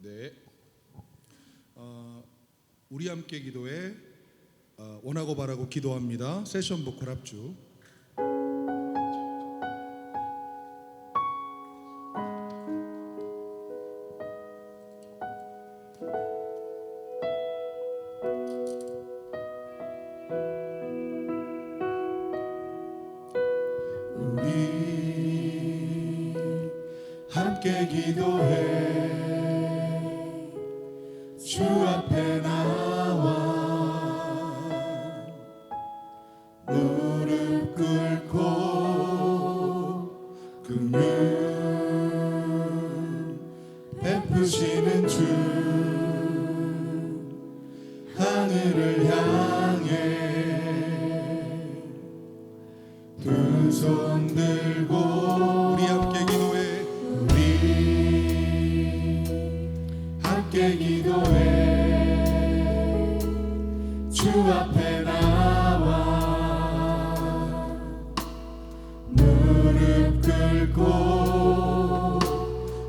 네. 어, 우리 함께 기도에 어, 원하고 바라고 기도합니다. 세션 보컬 합주. 기도해. 주 앞에 나와. 무릎 꿇고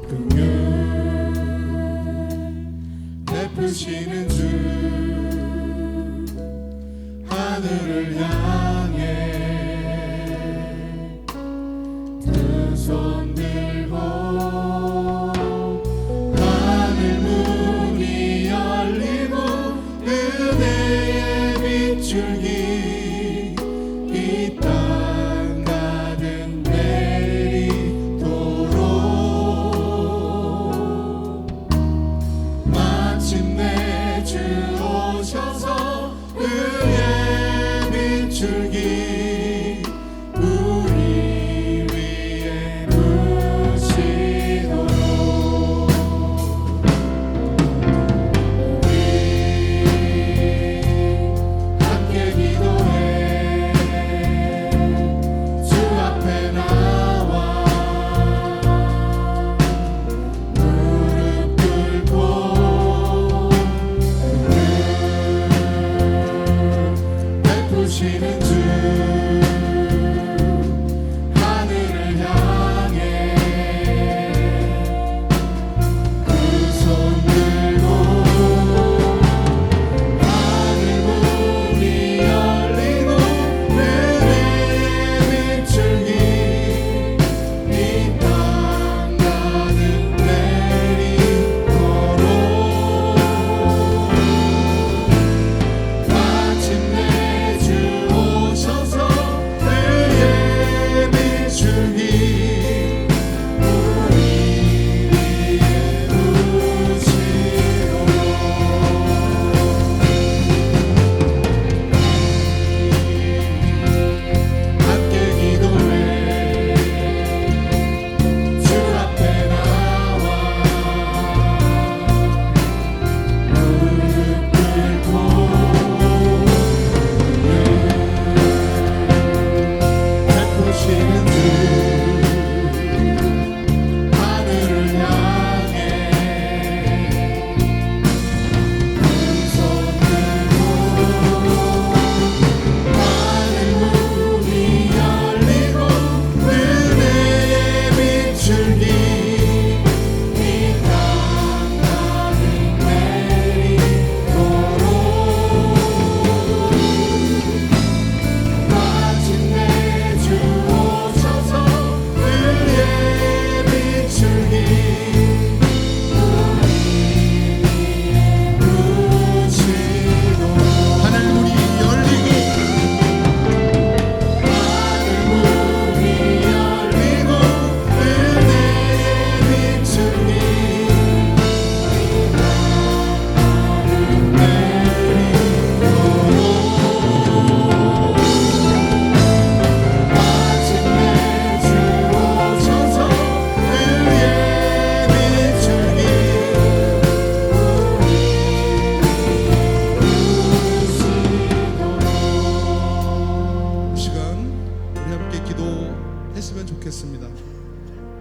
긍휼 베푸시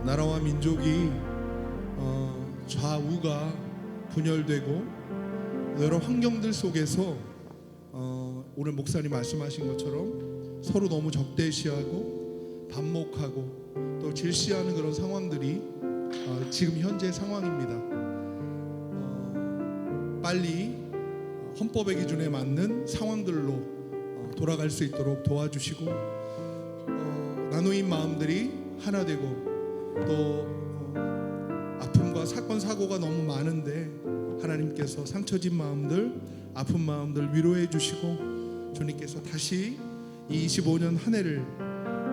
나라와 민족이 어, 좌우가 분열되고 여러 환경들 속에서 어, 오늘 목사님 말씀하신 것처럼 서로 너무 적대시하고 반목하고 또 질시하는 그런 상황들이 어, 지금 현재 상황입니다. 어, 빨리 헌법의 기준에 맞는 상황들로 어, 돌아갈 수 있도록 도와주시고 어, 나누인 마음들이 하나 되고 또 아픔과 사건 사고가 너무 많은데 하나님께서 상처진 마음들 아픈 마음들 위로해 주시고 주님께서 다시 이 25년 한 해를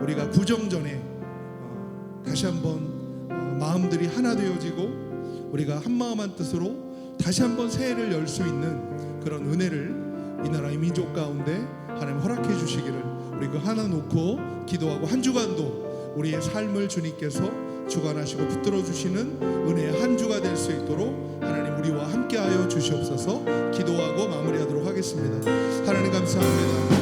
우리가 구정 전에 어, 다시 한번 어, 마음들이 하나 되어지고 우리가 한 마음 한 뜻으로 다시 한번 새해를 열 수 있는 그런 은혜를 이 나라의 민족 가운데 하나님 허락해 주시기를 우리 그 하나 놓고 기도하고 한 주간도 우리의 삶을 주님께서 주관하시고 붙들어 주시는 은혜의 한 주가 될 수 있도록 하나님 우리와 함께하여 주시옵소서 기도하고 마무리하도록 하겠습니다. 하나님 감사합니다.